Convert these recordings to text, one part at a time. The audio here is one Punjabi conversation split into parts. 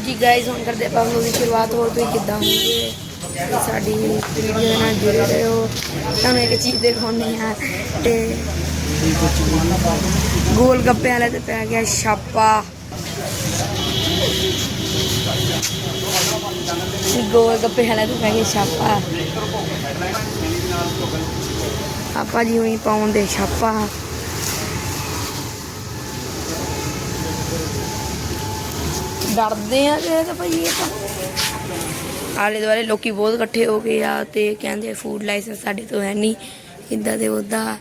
ਹਾਂਜੀ ਗਾਇਸ ਹੁਣ ਕਰਦੇ ਆਪਾਂ ਵਲੋਗ ਦੀ ਸ਼ੁਰੂਆਤ ਹੋਰ ਤੁਸੀਂ ਕਿੱਦਾਂ ਹੋਗੇ ਸਾਡੀ ਵੀਡੀਓ ਦੇ ਨਾਲ ਜੁੜੇ ਰਹੋ। ਤੁਹਾਨੂੰ ਇੱਕ ਚੀਜ਼ ਦਿਖਾਉਂਦੇ ਆ ਤੇ ਗੋਲ ਗੱਪੇ ਵਾਲੇ ਤੇ ਪੈ ਗਿਆ ਛਾਪਾ। ਗੋਲ ਗੱਪੇ ਵਾਲੇ ਤੇ ਪੈ ਗਿਆ ਛਾਪਾ। ਆਪਾਂ ਜੀ ਪਾਉਣ ਦੇ ਛਾਪਾ। ਡਰਦੇ ਆ ਕਿ ਤਾਂ ਭਾਈ ਇਹ ਤਾਂ ਆਲੇ ਦੁਆਲੇ ਲੋਕੀ ਬਹੁਤ ਇਕੱਠੇ ਹੋ ਗਏ ਆ ਤੇ ਕਹਿੰਦੇ ਫੂਡ ਲਾਇਸੈਂਸ ਸਾਡੇ ਤੋਂ ਹੈ ਨਹੀਂ ਇਦਾਂ ਦੇ ਉਦਾਂ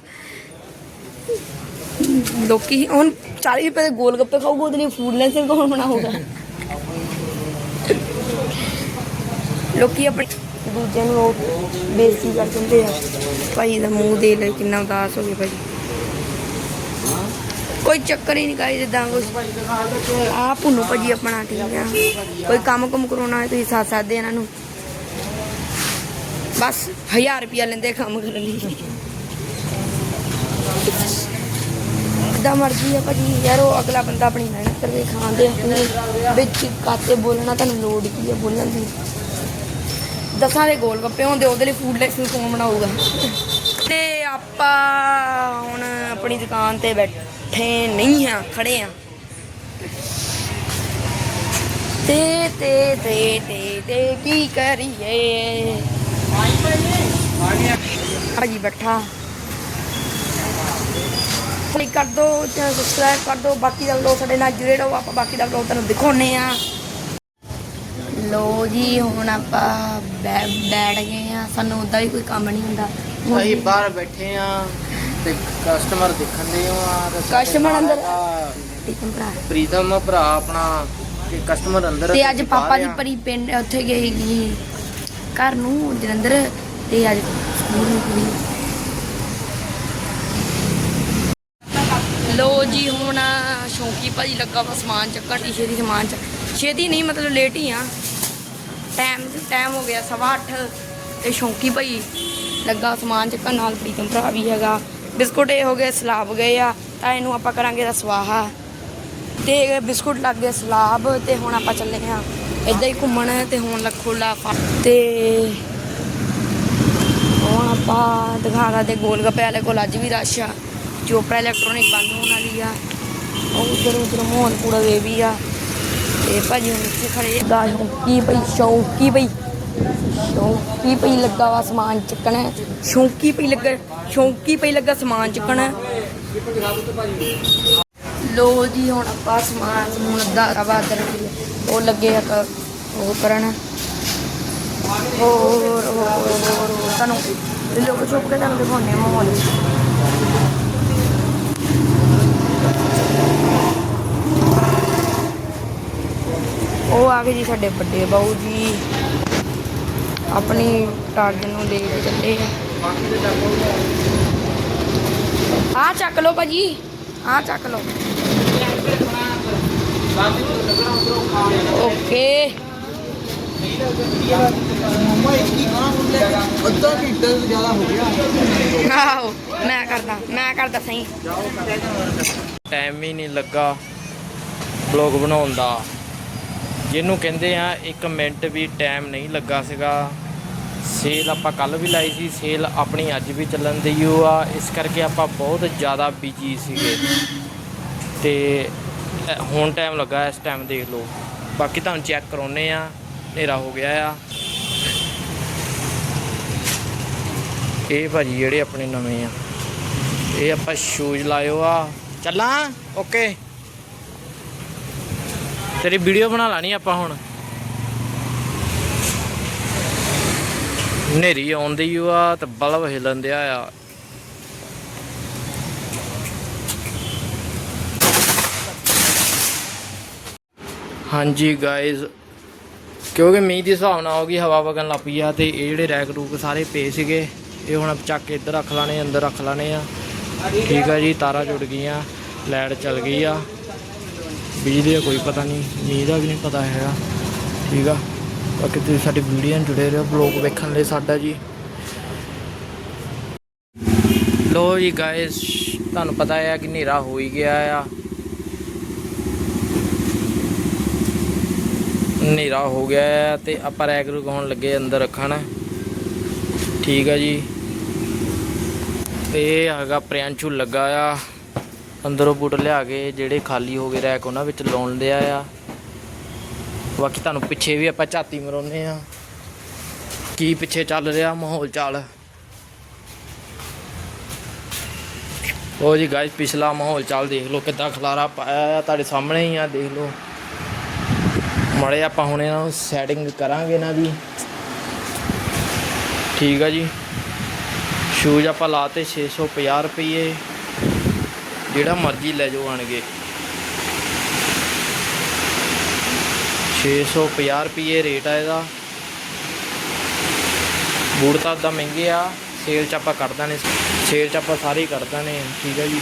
ਲੋਕੀ ਹੁਣ 40 ਰੁਪਏ ਦੇ ਗੋਲ ਗੱਪੇ ਖਾਊਗਾ, ਉਹਦੇ ਲਈ ਫੂਡ ਲਾਇਸੈਂਸ ਕੌਣ ਬਣਾਊਗਾ? ਲੋਕੀ ਆਪਣੇ ਦੂਜੇ ਨੂੰ ਉਹ ਬੇਇੱਜ਼ਤੀ ਕਰ ਦਿੰਦੇ ਆ। ਭਾਈ ਦਾ ਮੂੰਹ ਦੇ ਲੈ ਕਿੰਨਾ ਉਦਾਸ ਹੋ ਗਿਆ ਭਾਈ। ਕੋਈ ਚੱਕਰ ਹੀ ਨਹੀਂ ਕਾਈ ਜਿੱਦਾਂ ਕੁਛ। ਆ ਭੁੰਨੂ ਭਾਜੀ ਆਪਣਾ, ਠੀਕ ਆ। ਕੋਈ ਕੰਮ ਕੁਮ ਕਰਾਉਣਾ ਹੋਏ, ਤੁਸੀਂ ਸਾਥ ਸਕਦੇ ਇਹਨਾਂ ਨੂੰ। ਬਸ 1000 ਰੁਪਿਆ ਲੈਂਦੇ ਕੰਮ ਕਰਨ ਲਈ। ਜਿੱਦਾਂ ਮਰਜ਼ੀ ਆ ਭਾਜੀ, ਯਾਰ ਉਹ ਅਗਲਾ ਬੰਦਾ ਆਪਣੀ ਮਿਹਨਤ ਕਰਕੇ ਖਾਂਦੇ ਆਪਣੇ ਵਿੱਚ ਕਾਤੇ ਬੋਲਣਾ, ਤੁਹਾਨੂੰ ਲੋੜ ਕੀ ਆ ਬੋਲਣ ਦੀ। ਦਸਾਂ ਦੇ ਗੋਲ ਗੱਪੇ ਹੁੰਦੇ ਉਹਦੇ ਲਈ ਫੂਡ ਲਾਇਸੈਂਸ ਕੌਣ ਬਣਾਊਗਾ? ਤੇ ਆਪਾਂ ਹੁਣ ਆਪਣੀ ਦੁਕਾਨ ਤੇ ਬੈਠੇ ਨਹੀਂ ਆ, ਖੜੇ ਆ। ਤੇ ਤੇ ਤੇ ਤੇ ਤੇ ਕੀ ਕਰੀਏ? ਭਾਜੀ ਬੈਠਾ। ਕਲਿੱਕ ਕਰ ਦੋ ਚੈਨਲ ਸਬਸਕ੍ਰਾਈਬ ਕਰ ਦੋ, ਬਾਕੀ ਦਾ ਵਲੋਗ ਸਾਡੇ ਨਾਲ ਜੁੜੇ ਰਹੋ, ਆਪਾਂ ਬਾਕੀ ਦਾ ਵਲੋਗ ਤੁਹਾਨੂੰ ਦਿਖਾਉਨੇ ਆ। ਲੋ ਜੀ, ਹੁਣ ਆਪਾਂ ਬੈ- ਬੈਠ ਗਏ ਆ, ਸਾਨੂੰ ਉਦਾਂ ਵੀ ਕੋਈ ਕੰਮ ਨਹੀਂ ਹੁੰਦਾ। ਅਸੀਂ ਬਾਹਰ ਬੈਠੇ ਆ। ਤੇ ਕਸਟਮਰ ਦੇਖਣ ਦੇ ਆ Customer ਅੰਦਰ? ਭਰਾ। ਪ੍ਰੀਤਮ ਭਰਾ ਆਪਣਾ ਤੇ ਕਸਟਮਰ ਅੰਦਰ ਤੇ ਅੱਜ ਪਾਪਾ ਦੀ। ਪਰੀ ਪਿੰਡ ਉੱਥੇ ਗਈ ਸੀ ਘਰ ਨੂੰ ਜਲੰਧਰ ਤੇ ਅੱਜ ਸਕੂਲ ਨੂੰ ਗਈ ਲੋ ਜੀ ਹੁਣ ਸ਼ੌਂਕੀ ਭਾਜੀ ਲੱਗਾ ਵਾ ਸਮਾਨ ਚੱਕਣ ਦੀ ਛੇਤੀ ਸਮਾਨ ਚ ਛੇਤੀ ਨਹੀਂ ਮਤਲਬ ਲੇਟ ਹੀ ਆ। ਟਾਈਮ ਟਾਈਮ ਹੋ ਗਿਆ ਸਵਾ ਅੱਠ ਤੇ ਸ਼ੌਂਕੀ ਭਾਈ ਲੱਗਾ ਸਮਾਨ ਚੱਕਣ ਨਾਲ ਪ੍ਰੀਤਮ ਭਰਾ ਵੀ ਹੈਗਾ। ਬਿਸਕੁਟ ਇਹ ਹੋ ਗਏ, ਸਲਾਬ ਗਏ ਆ, ਤਾਂ ਇਹਨੂੰ ਆਪਾਂ ਕਰਾਂਗੇ ਦਾ ਸਵਾਹਾ ਤੇ ਬਿਸਕੁਟ ਲੱਗ ਗਏ ਸਲਾਬ, ਤੇ ਹੁਣ ਆਪਾਂ ਚੱਲੇ ਆ ਇਦਾਂ ਹੀ ਘੁੰਮਣ, ਤੇ ਹੁਣ ਲੱਖੋਲਾ ਤੇ ਹੁਣ ਆਪਾਂ ਦਿਖਾਣਾ ਦੇ ਗੋਲ ਗੱਪੇ ਵਾਲੇ ਕੋਲ ਅੱਜ ਵੀ ਰਸ਼ ਆ। ਚੋਪੜਾ ਇਲੈਕਟ੍ਰੋਨਿਕ ਬੰਦ ਹੋਣ ਵਾਲੀ ਆ, ਉਹ ਉਧਰ ਉਧਰ ਮਾਹੌਲ ਪੂਰਾ ਵੇ ਵੀ ਆ। ਤੇ ਭਾਜੀ ਹੁਣ ਇੱਥੇ ਖੜੇ ਦਾ ਸ਼ੌਂਕੀ ਪਈ ਸ਼ੌਕੀ ਪਈ ਸ਼ੌਂਕੀ ਪਈ ਲੱਗਾ ਵਾ ਸਮਾਨ ਚੱਕਣਾ। ਸ਼ੌਂਕੀ ਪਈ ਲੱਗਾ, ਸ਼ੌਂਕੀ ਪਈ ਲੱਗਾ ਸਮਾਨ ਚੱਕਣਾ। ਲੋ ਜੀ, ਹੁਣ ਆਪਾਂ ਸਮਾਨ ਸਮੂਨ ਅੱਧਾ ਰਵਾਦਰ ਉਹ ਲੱਗੇ ਆ ਉਹ ਕਰਨ। ਹੋਰ ਹੋਰ ਤੁਹਾਨੂੰ ਲੋਕ ਛੁਪ ਕੇ ਤੁਹਾਨੂੰ ਦਿਖਾਉਣੇ ਮਾਹੌਲ। ਉਹ ਆ ਗਏ ਜੀ ਸਾਡੇ ਵੱਡੇ ਬਾਊ ਜੀ। ਆਪਣੀ ਟਾਰਜਨ ਨੂੰ ਲੈ ਕੇ ਚੱਲੇ ਆ। ਆ ਚੱਕ ਲਓ ਭਾਜੀ। ਆ ਚੱਕ ਲਓ। ਓਕੇ। ਅੱਧਾ ਘੰਟਾ ਜ਼ਿਆਦਾ ਹੋ ਗਿਆ ਆਹੋ, ਮੈਂ ਕਰਦਾ ਮੈਂ ਕਰਦਾ ਸਹੀ। ਟਾਈਮ ਹੀ ਨਹੀਂ ਲੱਗਾ ਬਲੌਗ ਬਣਾਉਣ ਦਾ। ਜਿਹਨੂੰ ਕਹਿੰਦੇ ਆ 1 ਮਿੰਟ ਵੀ ਟਾਈਮ ਨਹੀਂ ਲੱਗਾ ਸੀਗਾ। ਸੇਲ ਆਪਾਂ ਕੱਲ ਵੀ ਲਾਈ ਸੀ ਸੇਲ ਆਪਣੀ ਅੱਜ ਵੀ ਚੱਲਣ ਦੀ ਓ ਆ। ਇਸ ਕਰਕੇ ਆਪਾਂ ਬਹੁਤ ਜ਼ਿਆਦਾ ਬਿਜ਼ੀ ਸੀਗੇ। ਤੇ ਹੁਣ ਟਾਈਮ ਲੱਗਾ, ਇਸ ਟਾਈਮ ਦੇਖ ਲਓ। ਬਾਕੀ ਤੁਹਾਨੂੰ ਚੈੱਕ ਕਰਾਉਨੇ ਆ, ਹਨੇਰਾ ਹੋ ਗਿਆ ਆ। ਇਹ ਭਾਜੀ ਜਿਹੜੇ ਆਪਣੇ ਨਵੇਂ ਆ। ਇਹ ਆਪਾਂ ਸ਼ੂਜ਼ ਲਾਇਓ ਆ। ਚੱਲਾਂ? ਓਕੇ ਤੇਰੀ ਵੀਡੀਓ ਬਣਾ ਲਾਣੀ ਆਪਾਂ ਹੁਣ। ਨੇਰੀ ਆਉਂਦੀ ਆ ਤੇ ਬਲਬ ਹਿਲਣ ਦਿਆ ਆ। ਹਾਂਜੀ ਗਾਇਜ਼ ਕਿਉਂਕਿ ਮੀਂਹ ਦੀ ਹਿਸਾਬ ਨਾਲ ਆਉਗੀ ਹਵਾ ਵਗਣ ਲੱਗ ਪਈ ਆ ਤੇ ਇਹ ਜਿਹੜੇ ਰੈਕ ਰੂਕ ਸਾਰੇ ਪਏ ਸੀਗੇ, ਇਹ ਹੁਣ ਚੱਕ ਕੇ ਇੱਧਰ ਰੱਖ ਲਾਣੇ, ਅੰਦਰ ਰੱਖ ਲਾਣੇ ਆ। ਠੀਕ ਆ ਜੀ, ਤਾਰਾਂ ਜੁੜ ਗਈਆਂ, ਲਾਈਟ ਚੱਲ ਗਈ ਆ। ਬਿਜਲੀ ਦਾ ਕੋਈ ਪਤਾ ਨਹੀਂ ਮੀਂਹ ਦਾ ਵੀ ਨਹੀਂ ਪਤਾ ਹੈਗਾ। ਠੀਕ ਆ। ਬਾਕੀ ਤੁਸੀਂ ਸਾਡੀ ਵੀਡੀਓ ਨਾਲ ਜੁੜੇ ਰਹੋ ਬਲੌਗ ਵੇਖਣ ਲਈ ਸਾਡਾ ਜੀ। ਲੋ ਜੀ ਗਾਇਸ ਤੁਹਾਨੂੰ ਪਤਾ ਹੈ ਕਿ ਹਨੇਰਾ ਹੋ ਹੀ ਗਿਆ ਆ। ਹਨੇਰਾ ਹੋ ਗਿਆ ਹੈ ਤੇ ਆਪਾਂ ਰੈਕ ਰੁਕਾਉਣ ਲੱਗੇ ਅੰਦਰ ਰੱਖਣ। ਠੀਕ ਆ ਜੀ। ਤੇ ਇਹ ਹੈਗਾ ਪ੍ਰਿਆੰਸ਼ੂ ਲੱਗਾ ਆ। ਅੰਦਰੋਂ ਬੂਟ ਲਿਆ ਕੇ ਜਿਹੜੇ ਖਾਲੀ ਹੋ ਗਏ ਰੈਕ ਉਹਨਾਂ ਵਿੱਚ ਲਾਉਣ ਲਿਆ ਆ। ਬਾਕੀ ਤੁਹਾਨੂੰ ਪਿੱਛੇ ਵੀ ਆਪਾਂ ਝਾਤੀ ਮਰਾਉਂਦੇ ਆ। ਕੀ ਪਿੱਛੇ ਚੱਲ ਰਿਹਾ ਮਾਹੌਲ ਚਾਲ? ਉਹ ਜੀ ਗਾਇਸ ਪਿਛਲਾ ਮਾਹੌਲ ਚਾਲ ਦੇਖ ਲਓ ਕਿੱਦਾਂ ਖਲਾਰਾ ਪਾਇਆ ਆ ਤੁਹਾਡੇ ਸਾਹਮਣੇ ਹੀ ਆ, ਦੇਖ ਲਓ। ਮੜੇ ਆਪਾਂ ਹੁਣ ਇਹਨਾਂ ਨੂੰ ਸੈਟਿੰਗ ਕਰਾਂਗੇ ਇਹਨਾਂ ਦੀ। ਠੀਕ ਆ ਜੀ। ਸ਼ੂਜ਼ ਆਪਾਂ ਲਾਤੇ 650 ਰੁਪਏ ਜਿਹੜਾ ਮਰਜ਼ੀ ਲੈ ਜਾਓ ਆਣਗੇ 650 ਰੁਪਏ ਰੇਟ ਆ ਇਹਦਾ। ਬੂਟ ਤਾਂ ਦਾ ਮਹਿੰਗੇ ਆ, ਸੇਲ ਚ ਆਪਾਂ ਕੱਢ ਨੇ ਸੇਲ ਚ ਆਪਾਂ ਸਾਰੇ ਹੀ ਕੱਢ ਦਾਂਗੇ ਠੀਕ ਆ ਜੀ।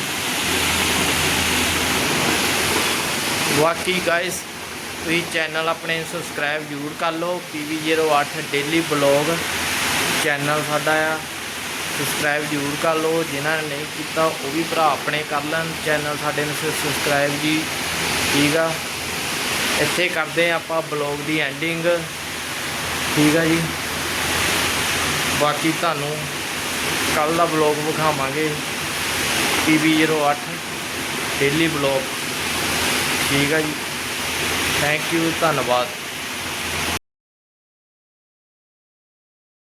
ਬਾਕੀ ਗਾਇਸ ਤੁਸੀਂ ਚੈਨਲ ਆਪਣੇ ਸਬਸਕ੍ਰਾਈਬ ਜ਼ਰੂਰ ਕਰ ਲਓ। PV08 ਡੇਲੀ ਬਲੌਗ ਚੈਨਲ ਸਾਡਾ ਆ। ਸਬਸਕ੍ਰਾਈਬ ਜ਼ਰੂਰ ਕਰ ਲਓ, ਜਿਨ੍ਹਾਂ ਨੇ ਨਹੀਂ ਕੀਤਾ ਉਹ ਵੀ ਭਰਾ ਆਪਣੇ ਕਰ ਲੈਣ ਚੈਨਲ ਸਾਡੇ ਨੂੰ ਸਬਸਕ੍ਰਾਈਬ ਜੀ, ਠੀਕ ਆ? ਇੱਥੇ ਕਰਦੇ ਆ ਆਪਾਂ ਬਲੌਗ ਦੀ ਐਂਡਿੰਗ ਠੀਕ ਆ ਜੀ? ਬਾਕੀ ਤੁਹਾਨੂੰ ਕੱਲ ਦਾ ਬਲੌਗ ਵਿਖਾਵਾਂਗੇ PB08 ਡੇਲੀ ਬਲੌਗ ਠੀਕ ਆ ਜੀ? ਥੈਂਕ ਯੂ ਧੰਨਵਾਦ।